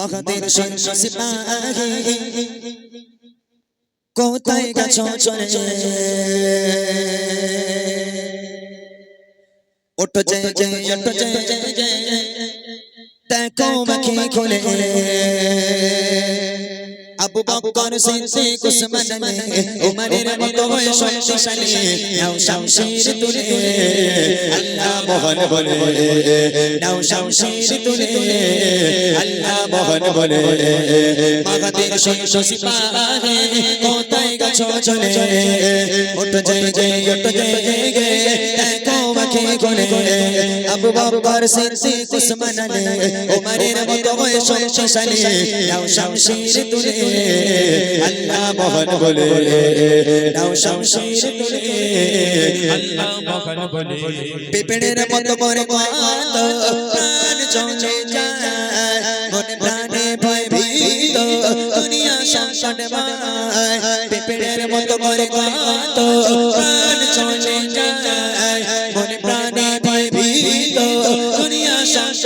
মগদের সন্ন্যাসী পাহি কোথায় গেছো চলে? ওটো জয় জয় ওটো জয় জয় দেখো মাখি খুলে। আবু বকর সিদ্দিক উসমান উমরের মতো হয়ে শক্তিশালী নাও শামশির তুলে আল্লাহ মোহন বলে নাও শামশির তুলে আল্লাহ মোহন বলে মাগাদের শশী পাহে কোথায় গেছো চলে ওঠ জয় জয় ওঠ জয় জয় দেখো মাখি খুলে আবু বকর সিদ্দিক উসমান উমরের মতো হয়ে শক্তিশালী নাও শামশির তুলে। আল্লাহ মোহন বলে। নাও শামশির তুলে। আল্লাহ মহান বলে। পিপড়ের মতো করে প্রাণ চলে যায়। মনে প্রাণে ভয় ভীত দুনিয়া সংকট মায়। পিপড়ের মতো করে প্রাণ চলে যায়।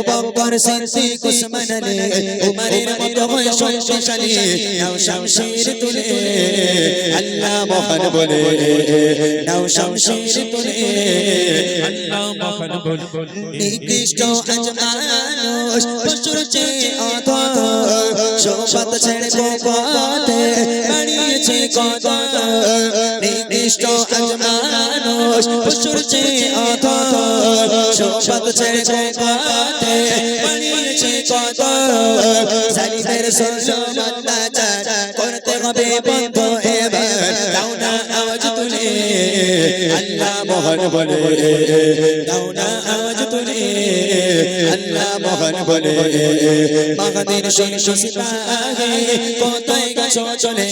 আবু বকর সিদ্দিক উসমান আলী উমরের মতো হয়ে শক্তিশালী। নাও শামশির তুলে, আল্লাহ মোহন বলে। নাও শামশির তুলে, আল্লাহ মহান বলে। নিকৃষ্ট আজ মানুষ পশুর চেয়ে অধম সোপাত ছেড়ে পথে বাড়িয়েছে কত নিকৃষ্ট আজ মানুষ পশুর চেয়ে অধম সোপাত ছেড়ে পথে বাড়িয়েছে কত? জালিমের সরল অত্যাচার করতে হবে বন্ধ এবার। দাও না আওয়াজ তুলে আল্লাহ মোহন বলে। দাও না আওয়াজ তুলে আল্লাহ মোহন বলে। মাহাদের শশী পাহে কোথায় গেছো চলে।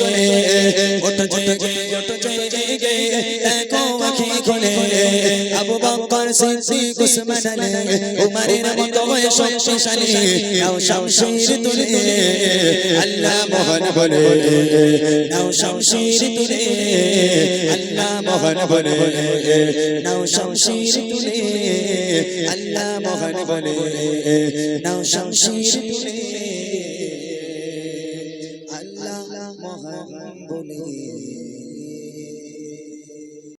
ওঠ জয় জয় ওঠ জয় জয় জয় দেখো খোলে আবু বকর সিদ্দিক, উসমান আলী, উমরের মতো শক্তিশালী। নাও শামশির তুলে। আল্লাহ মোহন বলে। নাও শামশির তুলে। আল্লাহ মোহন বলে। নাও শামশির তুলে। আল্লাহ মোহন বলে। নাও শামশির তুলে। আল্লাহ মোহন বলে।